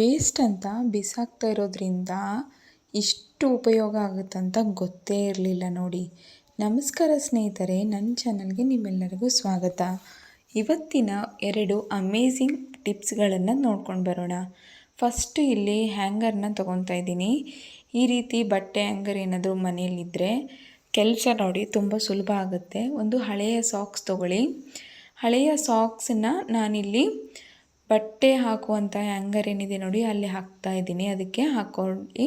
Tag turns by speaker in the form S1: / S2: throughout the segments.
S1: Waste ಅಂತ ಬಿಸಾಕ್ತಾ ಇರೋದ್ರಿಂದ ಇಷ್ಟು ಉಪಯೋಗ ಆಗುತ್ತಂತ ಗೊತ್ತೇ ಇರಲಿಲ್ಲ ನೋಡಿ. ನಮಸ್ಕಾರ ಸ್ನೇಹಿತರೆ, ನನ್ನ ಚಾನಲ್ಗೆ ನಿಮ್ಮೆಲ್ಲರಿಗೂ ಸ್ವಾಗತ. ಇವತ್ತಿನ ಎರಡು ಅಮೇಝಿಂಗ್ ಟಿಪ್ಸ್ಗಳನ್ನು ನೋಡ್ಕೊಂಡು ಬರೋಣ. ಫಸ್ಟು ಇಲ್ಲಿ ಹ್ಯಾಂಗರ್ನ ತೊಗೊತಾ ಇದ್ದೀನಿ. ಈ ರೀತಿ ಬಟ್ಟೆ ಹ್ಯಾಂಗರ್ ಏನಾದರೂ ಮನೆಯಲ್ಲಿದ್ದರೆ ಕೆಲಸ ನೋಡಿ ತುಂಬ ಸುಲಭ ಆಗುತ್ತೆ. ಒಂದು ಹಳೆಯ ಸಾಕ್ಸ್ ತೊಗೊಳ್ಳಿ. ಹಳೆಯ ಸಾಕ್ಸನ್ನು ನಾನಿಲ್ಲಿ ಬಟ್ಟೆ ಹಾಕುವಂಥ ಹ್ಯಾಂಗರ್ ಏನಿದೆ ನೋಡಿ, ಅಲ್ಲಿ ಹಾಕ್ತಾ ಇದ್ದೀನಿ. ಅದಕ್ಕೆ ಹಾಕ್ಕೊಂಡು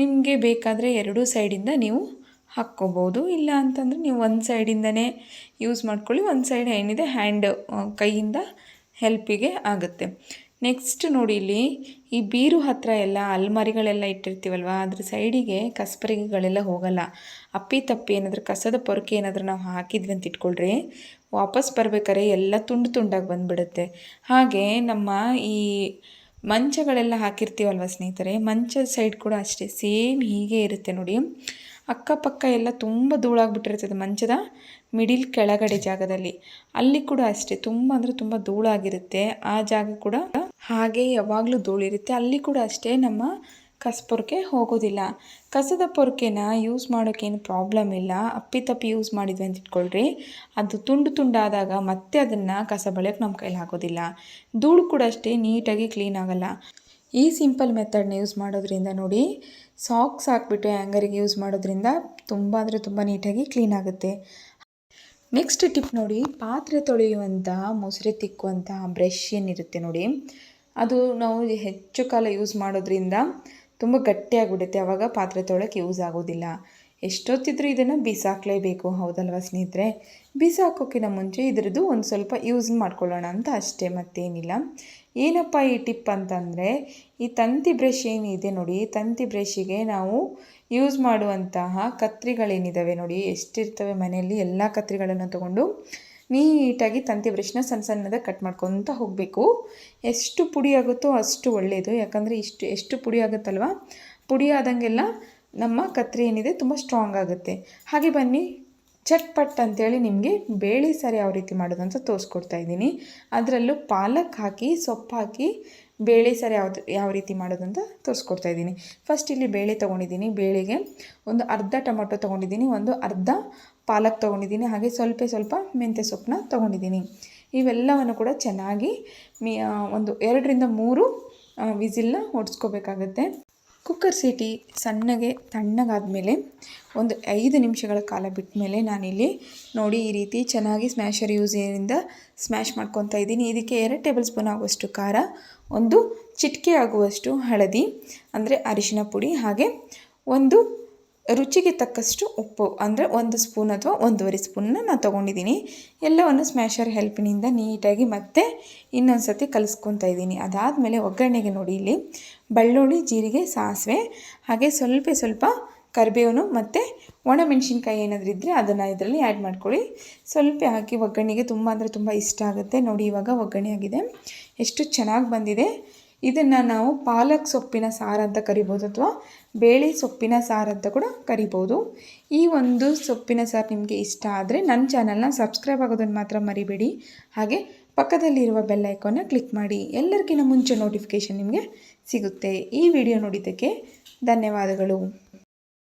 S1: ನಿಮಗೆ ಬೇಕಾದರೆ ಎರಡೂ ಸೈಡಿಂದ ನೀವು ಹಾಕ್ಕೋಬೋದು. ಇಲ್ಲ ಅಂತಂದರೆ ನೀವು ಒಂದು ಸೈಡಿಂದನೇ ಯೂಸ್ ಮಾಡ್ಕೊಳ್ಳಿ. ಒಂದು ಸೈಡ್ ಏನಿದೆ ಹ್ಯಾಂಡ್ ಕೈಯಿಂದ ಹೆಲ್ಪಿಗೆ ಆಗುತ್ತೆ. ನೆಕ್ಸ್ಟ್ ನೋಡಿ ಇಲ್ಲಿ, ಈ ಬೀರು ಹತ್ತಿರ ಎಲ್ಲ ಅಲ್ಮಾರಿಗಳೆಲ್ಲ ಇಟ್ಟಿರ್ತೀವಲ್ವ, ಅದ್ರ ಸೈಡಿಗೆ ಕಸ್ಪರಿಗೆಗಳೆಲ್ಲ ಹೋಗಲ್ಲ. ಅಪ್ಪಿ ತಪ್ಪಿ ಏನಾದರೂ ಕಸದ ಪೊರಕೆ ಏನಾದರೂ ನಾವು ಹಾಕಿದ್ವಿ ಅಂತ ಇಟ್ಕೊಳ್ರಿ, ವಾಪಸ್ ಬರ್ಬೇಕಾದ್ರೆ ಎಲ್ಲ ತುಂಡು ತುಂಡಾಗಿ ಬಂದುಬಿಡುತ್ತೆ. ಹಾಗೆ ನಮ್ಮ ಈ ಮಂಚಗಳೆಲ್ಲ ಹಾಕಿರ್ತೀವಲ್ವ ಸ್ನೇಹಿತರೆ ಮಂಚದ ಸೈಡ್ ಕೂಡ ಅಷ್ಟೇ, ಸೇಮ್ ಹೀಗೆ ಇರುತ್ತೆ ನೋಡಿ. ಅಕ್ಕಪಕ್ಕ ಎಲ್ಲ ತುಂಬ ಧೂಳಾಗ್ಬಿಟ್ಟಿರ್ತದೆ ಮಂಚದ ಮಿಡಿಲ್ ಕೆಳಗಡೆ ಜಾಗದಲ್ಲಿ. ಅಲ್ಲಿ ಕೂಡ ಅಷ್ಟೇ, ತುಂಬ ಅಂದರೆ ತುಂಬ ಧೂಳಾಗಿರುತ್ತೆ, ಆ ಜಾಗ ಕೂಡ ಹಾಗೆ ಯಾವಾಗಲೂ ಧೂಳಿರುತ್ತೆ ಅಲ್ಲಿ ಕೂಡ ಅಷ್ಟೇ ನಮ್ಮ ಕಸಪೊರ್ಕೆ ಹೋಗೋದಿಲ್ಲ. ಕಸದ ಪೊರ್ಕೆನ ಯೂಸ್ ಮಾಡೋಕ್ಕೇನು ಪ್ರಾಬ್ಲಮ್ ಇಲ್ಲ. ಅಪ್ಪಿತಪ್ಪಿ ಯೂಸ್ ಮಾಡಿದ್ವಿ ಅಂತ ಇಟ್ಕೊಳ್ರಿ. ಅದು ತುಂಡು ತುಂಡಾದಾಗ ಮತ್ತೆ ಅದನ್ನು ಕಸ ಬಳಿಯೋಕೆ ನಮ್ಮ ಕೈಲಿ ಹಾಕೋದಿಲ್ಲ ಧೂಳು ಕೂಡ ಅಷ್ಟೇ ನೀಟಾಗಿ ಕ್ಲೀನ್ ಆಗೋಲ್ಲ. ಈ ಸಿಂಪಲ್ ಮೆಥಡ್ನ ಯೂಸ್ ಮಾಡೋದ್ರಿಂದ ನೋಡಿ ಸಾಕ್ಸ್ ಹಾಕ್ಬಿಟ್ಟು ಹ್ಯಾಂಗರಿಗೆ ಯೂಸ್ ಮಾಡೋದ್ರಿಂದ ತುಂಬ ಅಂದರೆ ತುಂಬ ನೀಟಾಗಿ ಕ್ಲೀನ್ ಆಗುತ್ತೆ. ನೆಕ್ಸ್ಟ್ ಟಿಪ್ ನೋಡಿ, ಪಾತ್ರೆ ತೊಳೆಯುವಂಥ ಮೊಸರೆ ತಿಕ್ಕುವಂಥ ಬ್ರಷ್ ಏನಿರುತ್ತೆ ನೋಡಿ. ಅದು ನಾವು ಹೆಚ್ಚು ಕಾಲ ಯೂಸ್ ಮಾಡೋದ್ರಿಂದ ತುಂಬ ಗಟ್ಟಿಯಾಗಿಬಿಡುತ್ತೆ. ಆವಾಗ ಪಾತ್ರೆ ತೊಳಕ್ಕೆ ಯೂಸ್ ಆಗೋದಿಲ್ಲ. ಎಷ್ಟೊತ್ತಿದ್ರೂ ಇದನ್ನು ಬಿಸಾಕಲೇಬೇಕು. ಹೌದಲ್ವ ಸ್ನೇಹಿತರೆ? ಬಿಸಾಕೋಕ್ಕಿಂತ ಮುಂಚೆ ಇದರದ್ದು ಒಂದು ಸ್ವಲ್ಪ ಯೂಸ್ ಮಾಡ್ಕೊಳ್ಳೋಣ ಅಂತ ಅಷ್ಟೇ, ಮತ್ತೇನಿಲ್ಲ. ಏನಪ್ಪ ಈ ಟಿಪ್ ಅಂತಂದರೆ, ಈ ತಂತಿ ಬ್ರಷ್ ಏನಿದೆ ನೋಡಿ ತಂತಿ ಬ್ರಷಿಗೆ ನಾವು ಯೂಸ್ ಮಾಡುವಂತಹ ಕತ್ರಿಗಳೇನಿದ್ದಾವೆ ನೋಡಿ, ಎಷ್ಟಿರ್ತವೆ ಮನೆಯಲ್ಲಿ ಎಲ್ಲ ಕತ್ರಿಗಳನ್ನು ತಗೊಂಡು ನೀಟಾಗಿ ತಂತಿ ಬ್ರಷ್ನ ಸಣ್ಣ ಸಣ್ಣದಾಗಿ ಕಟ್ ಮಾಡ್ಕೊತ ಹೋಗಬೇಕು. ಎಷ್ಟು ಪುಡಿ ಆಗುತ್ತೋ ಅಷ್ಟು ಒಳ್ಳೆಯದು ಯಾಕಂದರೆ ಇಷ್ಟು, ಎಷ್ಟು ಪುಡಿ ಆಗುತ್ತಲ್ವ? ಪುಡಿ ಆದಂಗೆಲ್ಲ ನಮ್ಮ ಕತ್ರಿ ಏನಿದೆ ತುಂಬ ಸ್ಟ್ರಾಂಗ್ ಆಗುತ್ತೆ. ಹಾಗೆ ಬನ್ನಿ, ಚಟ್ಪಟ್ ಅಂತೇಳಿ ನಿಮಗೆ ಬೇಳೆ ಸಾರಿ ಯಾವ ರೀತಿ ಮಾಡೋದು ಅಂತ ತೋರಿಸ್ಕೊಡ್ತಾ ಇದ್ದೀನಿ. ಅದರಲ್ಲೂ ಪಾಲಕ್ ಹಾಕಿ, ಸೊಪ್ಪು ಹಾಕಿ ಬೇಳೆ ಸಾರಿ ಯಾವ್ದು, ಯಾವ ರೀತಿ ಮಾಡೋದು ಅಂತ ತೋರಿಸ್ಕೊಡ್ತಾ ಇದ್ದೀನಿ. ಫಸ್ಟ್ ಇಲ್ಲಿ ಬೇಳೆ ತೊಗೊಂಡಿದ್ದೀನಿ. ಬೇಳೆಗೆ ಒಂದು ಅರ್ಧ ಟೊಮೊಟೊ ತೊಗೊಂಡಿದ್ದೀನಿ. ಒಂದು ಅರ್ಧ ಪಾಲಕ್ ತೊಗೊಂಡಿದ್ದೀನಿ, ಹಾಗೆ ಸ್ವಲ್ಪ ಸ್ವಲ್ಪ ಮೆಂತ್ಯ ಸೊಪ್ಪನ್ನ ತೊಗೊಂಡಿದ್ದೀನಿ. ಇವೆಲ್ಲವನ್ನು ಕೂಡ ಚೆನ್ನಾಗಿ ಮೀ ಒಂದು ಎರಡರಿಂದ ಮೂರು ವಿಸಿಲ್ನ ಹೊಡ್ಸ್ಕೋಬೇಕಾಗತ್ತೆ ಕುಕ್ಕರ್ ಸೀಟಿ ಸಣ್ಣಗೆ ತಣ್ಣಗಾದ ಮೇಲೆ ಒಂದು ಐದು ನಿಮಿಷಗಳ ಕಾಲ ಬಿಟ್ಟ ಮೇಲೆ ನಾನಿಲ್ಲಿ ನೋಡಿ ಈ ರೀತಿ ಚೆನ್ನಾಗಿ ಸ್ಮ್ಯಾಶರ್ ಯೂಸಿಂದ ಸ್ಮ್ಯಾಶ್ ಮಾಡ್ಕೊತಾ ಇದ್ದೀನಿ. ಇದಕ್ಕೆ ಎರಡು ಟೇಬಲ್ ಸ್ಪೂನ್ ಆಗುವಷ್ಟು ಖಾರ, ಒಂದು ಚಿಟಿಕೆ ಆಗುವಷ್ಟು ಹಳದಿ, ಅಂದರೆ ಅರಿಶಿನ ಪುಡಿ, ಹಾಗೆ ಒಂದು ರುಚಿಗೆ ತಕ್ಕಷ್ಟು ಉಪ್ಪು, ಅಂದರೆ ಒಂದು ಸ್ಪೂನ್ ಅಥವಾ ಒಂದೂವರೆ ಸ್ಪೂನನ್ನ ನಾನು ತೊಗೊಂಡಿದ್ದೀನಿ. ಎಲ್ಲವನ್ನು ಸ್ಮ್ಯಾಶರ್ ಹೆಲ್ಪಿನಿಂದ ನೀಟಾಗಿ ಮತ್ತೆ ಇನ್ನೊಂದು ಸರ್ತಿ ಕಲಿಸ್ಕೊತಾ ಇದ್ದೀನಿ. ಅದಾದಮೇಲೆ ಒಗ್ಗರಣೆಗೆ ನೋಡಿ ಇಲ್ಲಿ. ಬೆಳ್ಳುಳ್ಳಿ, ಜೀರಿಗೆ, ಸಾಸಿವೆ, ಹಾಗೆ ಸ್ವಲ್ಪ ಸ್ವಲ್ಪ ಕರಿಬೇವನು ಮತ್ತು ಒಣಮೆಣ್ಸಿನ್ಕಾಯಿ ಏನಾದರೂ ಇದ್ದರೆ ಅದನ್ನು ಇದರಲ್ಲಿ ಆ್ಯಡ್ ಮಾಡ್ಕೊಳ್ಳಿ. ಸ್ವಲ್ಪ ಹಾಕಿ ಒಗ್ಗರಣೆಗೆ ತುಂಬ ಅಂದರೆ ತುಂಬ ಇಷ್ಟ ಆಗುತ್ತೆ. ನೋಡಿ ಇವಾಗ ಒಗ್ಗರಣೆ ಆಗಿದೆ. ಎಷ್ಟು ಚೆನ್ನಾಗಿ ಬಂದಿದೆ. ಇದನ್ನು ನಾವು ಪಾಲಕ್ ಸೊಪ್ಪಿನ ಸಾರು ಅಂತ ಕರಿಬೋದು ಅಥವಾ ಬೇಳೆ ಸೊಪ್ಪಿನ ಸಾರು ಅಂತ ಕೂಡ ಕರಿಬೋದು. ಈ ಒಂದು ಸೊಪ್ಪಿನ ಸಾರು ನಿಮಗೆ ಇಷ್ಟ ಆದರೆ ನನ್ನ ಚಾನಲ್ನ ಸಬ್ಸ್ಕ್ರೈಬ್ ಆಗೋದನ್ನು ಮಾತ್ರ ಮರಿಬೇಡಿ. ಹಾಗೆ ಪಕ್ಕದಲ್ಲಿರುವ ಬೆಲ್ ಕ್ಲಿಕ್ ಮಾಡಿ. ಎಲ್ಲರಿಗಿಂತ ಮುಂಚೆ ನೋಟಿಫಿಕೇಷನ್ ನಿಮಗೆ ಸಿಗುತ್ತೆ. ಈ ವಿಡಿಯೋ ನೋಡಿದ್ದಕ್ಕೆ ಧನ್ಯವಾದಗಳು.